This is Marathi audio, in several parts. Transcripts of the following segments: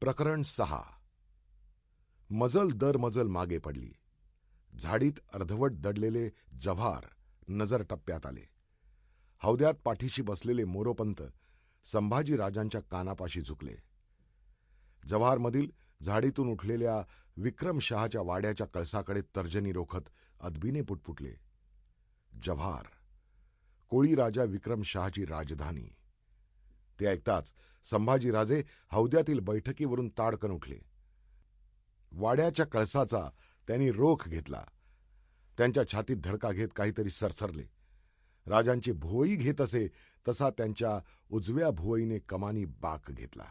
प्रकरण सहा. मजल दर मजल मागे पडली. झाडीत अर्धवट दडलेले जव्हार नजर टप्प्यात आले. हौद्यात पाठीशी बसलेले मोरोपंत संभाजी राजांच्या कानापाशी झुकले. जव्हारमधील झाडीतून उठलेल्या विक्रमशहाच्या वाड्याच्या कळसाकडे तर्जनी रोखत अदबीने पुटपुटले. जव्हार. कोळी राजा विक्रमशहाची राजधानी. ते ऐकताच संभाजीराजे हौद्यातील बैठकीवरून ताडकन उठले. वाड्याच्या कळसाचा त्यांनी रोख घेतला. त्यांच्या छातीत धडका घेत काहीतरी सरसरले. राजांची भुवई घेत असे तसा त्यांच्या उजव्या भुवईने कमानी बाक घेतला.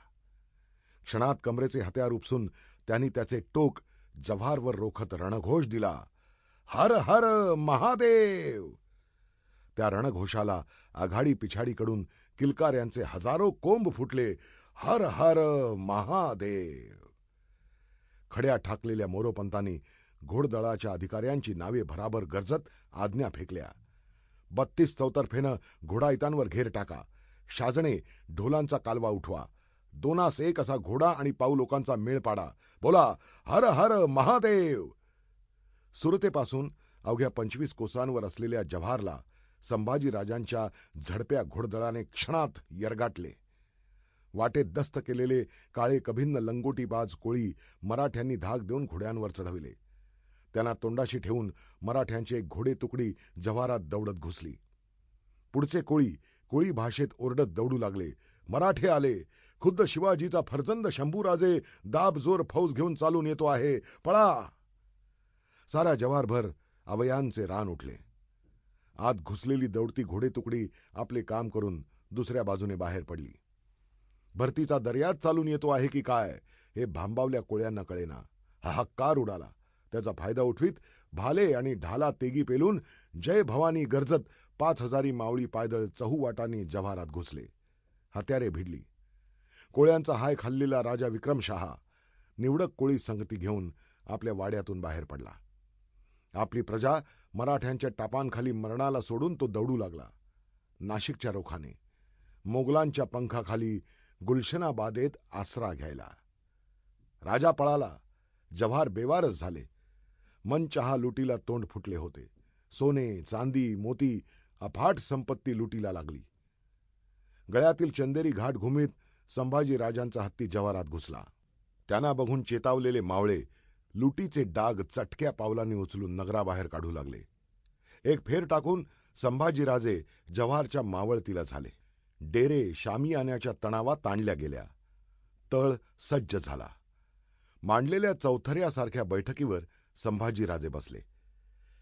क्षणात कमरेचे हत्यार उपसून त्यांनी त्याचे टोक जव्हारवर रोखत रणघोष दिला. हर हर महादेव! त्या रणघोषाला आघाडी पिछाडीकडून किलकार्यांचे हजारो कोंब फुटले. हर हर महादेव. खड्या ठाकलेल्या मोरोपंतांनी घोडदळाच्या अधिकाऱ्यांची नावे भराभर गरजत आज्ञा फेकल्या. बत्तीस चौतर्फेनं घोडाईतांवर घेर टाका. शाजणे ढोलांचा कालवा उठवा. दोनास एक असा घोडा आणि पाऊ लोकांचा मेळ पाडा. बोला हर हर महादेव. सुरतेपासून अवघ्या पंचवीस कोसांवर असलेल्या जव्हारला संभाजीराजांच्या झडप्या घोडदळाने क्षणात यरगाटले. वाटेत दस्त केलेले काळे कभिन्न लंगोटीबाज कोळी मराठ्यांनी धाक देऊन घोड्यांवर चढविले. त्यांना तोंडाशी ठेवून मराठ्यांची एक घोडे तुकडी जव्हारात दौडत घुसली. पुढचे कोळी कोळी भाषेत ओरडत दौडू लागले. मराठे आले. खुद्द शिवाजीचा फरजंद शंभूराजे दाब जोर फौज घेऊन चालून येतो आहे. पळा! सारा जवारभर अवयांचे रान उठले. आत घुसलेली दौडती घोडे तुकडी आपले काम करून दुसऱ्या बाजूने बाहेर पडली. भरतीचा दर्यात चालून येतो आहे की काय हे भांबावल्या कोळ्यांना कळेना. हा उडाला. त्याचा फायदा उठवीत भाले आणि ढाला तेगी पेलून जय भवानी गरजत पाच हजारी मावळी पायदळ चहूवाटांनी जव्हारात घुसले. हत्यारे भिडली. कोळ्यांचा हाय खाल्लेला राजा विक्रमशहा निवडक कोळी संगती घेऊन आपल्या वाड्यातून बाहेर पडला. आपली प्रजा मराठ्यांच्या टापांखाली मरणाला सोडून तो दौडू लागला. नाशिकच्या रोखाने मोगलांच्या पंखाखाली गुलशनाबादेत आसरा घ्यायला. राजा पळाला जव्हार बेवारच झाले. मनचहा लुटीला तोंड फुटले होते. सोने चांदी मोती अफाट संपत्ती लुटीला लागली. गळ्यातील चंदेरी घाट घुमीत संभाजी राजांचा हत्ती जवारात घुसला. त्यांना बघून चेतावलेले मावळे लुटीचे डाग चटक्या पावलांनी उचलून नगराबाहेर काढू लागले. एक फेर टाकून संभाजीराजे जव्हारच्या मावळतीला झाले. डेरे शामियान्याच्या तणावात ताणल्या गेल्या. तळ सज्ज झाला. मांडलेल्या चौथऱ्यासारख्या बैठकीवर संभाजीराजे बसले.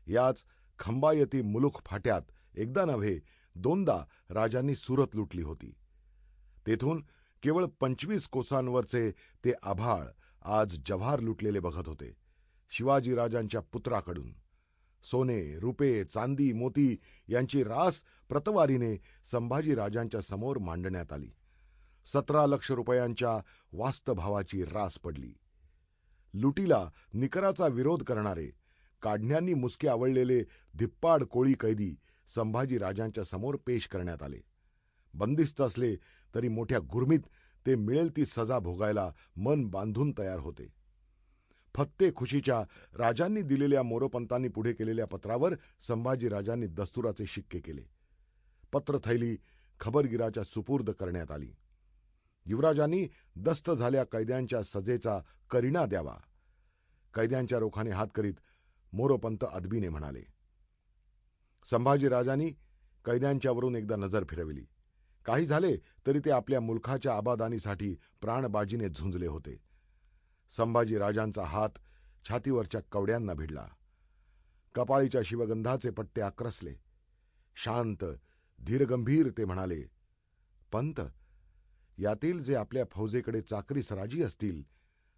याच खंबायती मुलुख फाट्यात एकदा नव्हे दोनदा राजांनी सुरत लुटली होती. तेथून केवळ पंचवीस कोसांवरचे ते आभाळ आज जव्हार लुटलेले बघत होते. शिवाजीराजांच्या पुत्राकडून. सोने रुपे चांदी मोती यांची रास प्रतवारीने संभाजीराजांच्या समोर मांडण्यात आली. सतरा लक्ष रुपयांच्या वास्तभावाची रास पडली. लुटीला निकराचा विरोध करणारे काढण्यांनी मुसके आवळलेले धिप्पाड कोळी कैदी संभाजीराजांच्या समोर पेश करण्यात आले. बंदिस्त असले तरी मोठ्या गुरमीत ते मिळेल ती सजा भोगायला मन बांधून तयार होते. फत्ते खुशीच्या राजांनी दिलेल्या मोरोपंतांनी पुढे केलेल्या पत्रावर संभाजीराजांनी दस्तुराचे शिक्के केले. पत्रथैली खबरगिराच्या सुपूर्द करण्यात आली. युवराजांनी दस्त झाल्या कैद्यांच्या सजेचा करिणा द्यावा. कैद्यांच्या रोखाने हात करीत मोरोपंत अदबीने म्हणाले. संभाजीराजांनी कैद्यांच्यावरून एकदा नजर फिरविली. काही झाले तरी ते आपल्या मुलखाच्या आबादानीसाठी प्राणबाजीने झुंजले होते. संभाजी राजांचा हात छातीवरच्या कवड्यांना भिडला. कपाळीच्या शिवगंधाचे पट्टे आक्रसले. शांत धीरगंभीर ते म्हणाले पंत यातील जे आपल्या फौजेकडे चाकरीस राजी असतील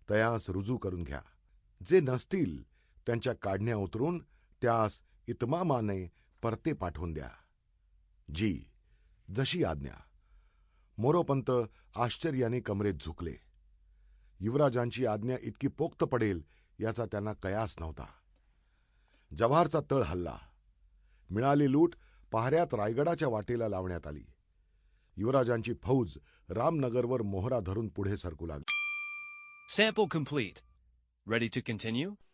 तयास रुजू करून घ्या. जे नसतील त्यांच्या काढण्या उतरून त्यास इतमामाने परते पाठवून द्या. जी. जशी आज्ञा. मोरोपंत आश्चर्याने कमरेत झुकले. युवराजांची आज्ञा इतकी पोक्त पडेल याचा त्यांना कयास नव्हता. जव्हारचा तळ हल्ला. मिळाली लूट पहाऱ्यात रायगडाच्या वाटेला लावण्यात आली. युवराजांची फौज रामनगरवर मोहरा धरून पुढे सरकू लागली. Sample complete. Ready to continue?